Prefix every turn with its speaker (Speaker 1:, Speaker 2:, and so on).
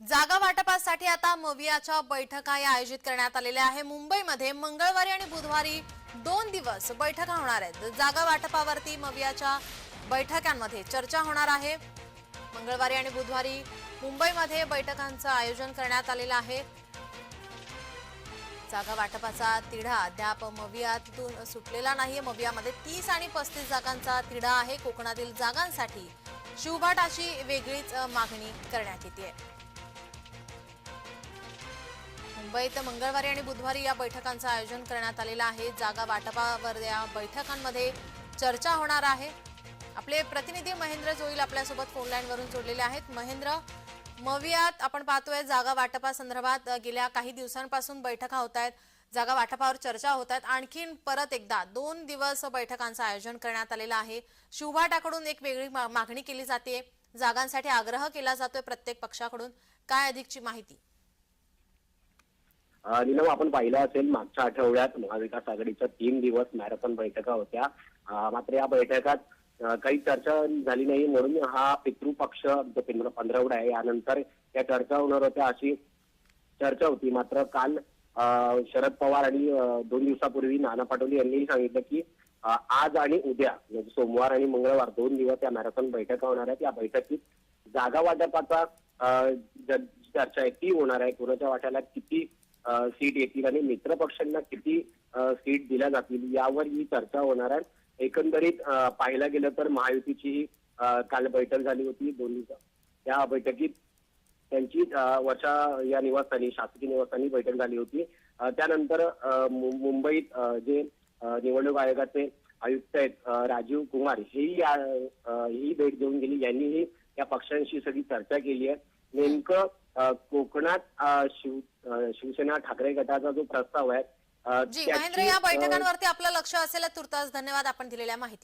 Speaker 1: जागा वाटपासाठी आता मवियाच्या बैठका या आयोजित करण्यात आलेल्या आहे. मुंबईमध्ये मंगळवारी आणि बुधवारी दोन दिवस बैठका होणार आहेत. जागा वाटपावरती मवियाच्या बैठकांमध्ये चर्चा होणार आहे. मंगळवारी आणि बुधवारी मुंबईमध्ये बैठकांचं आयोजन करण्यात आलेलं आहे. जागा वाटपाचा तिढा अद्याप मवियातून सुटलेला नाहीये. मवियामध्ये तीस आणि पस्तीस जागांचा तिढा आहे. कोकणातील जागांसाठी शिवभाटाची वेगळीच मागणी करण्यात येते मुंबईत मंगळवारी आणि बुधवारी या बैठकांचं आयोजन करण्यात आलेलं आहे. जागा वाटपावर या बैठकांमध्ये चर्चा होणार आहे. आपले प्रतिनिधी महेंद्र जोईल आपल्यासोबत फोन लाईनवरून जोडलेले आहेत. महेंद्र मवियात आपण पाहतोय जागा वाटपासंदर्भात गेल्या काही दिवसांपासून बैठका होत आहेत. जागा वाटपावर चर्चा होत आहेत. आणखीन परत एकदा दोन दिवस बैठकांचं आयोजन करण्यात आलेलं आहे. शिवभाटाकडून एक वेगळी मा- मागणी केली जाते. जागांसाठी आग्रह केला जातोय प्रत्येक पक्षाकडून. काय अधिकची माहिती?
Speaker 2: निलम आपण पाहिलं असेल मागच्या आठवड्यात महाविकास आघाडीच्या तीन दिवस मॅरेथॉन बैठका होत्या. मात्र या बैठकात काही चर्चा झाली नाही म्हणून हा पितृपक्ष जो पंधरा पंधरवडा आहे यानंतर या चर्चा होणार होत्या अशी चर्चा होती. मात्र काल शरद पवार आणि दोन दिवसापूर्वी नाना पाटोले यांनीही सांगितलं की आज आणि उद्या म्हणजे सोमवार आणि मंगळवार दोन दिवस या मॅरेथॉन बैठका होणार आहेत. या बैठकीत जागा वाटपाचा चर्चा आहे ती होणार आहे. कोणाच्या वाट्याला किती सीट येतील आणि मित्र पक्षांना किती सीट दिल्या जातील यावर ही चर्चा होणार आहे. एकंदरीत पाहायला गेलं तर महायुतीची ही, काल बैठक झाली होती. दोन्ही त्या बैठकीत त्यांची वर्षा या निवासस्थानी शासकीय निवासस्थानी बैठक झाली होती. त्यानंतर मु- मुंबईत जे निवडणूक आयोगाचे आयुक्त आहेत राजीव कुमार हेही या ही भेट देऊन गेली. यांनीही या पक्षांशी सगळी चर्चा केली आहे. नेमकं कोकणात शिव शिवसेना ठाकरे गटाचा जो प्रस्ताव आहे
Speaker 1: जी महेंद्र या बैठकांवरती आपलं लक्ष असेल तुर्तास. धन्यवाद आपण दिलेल्या माहिती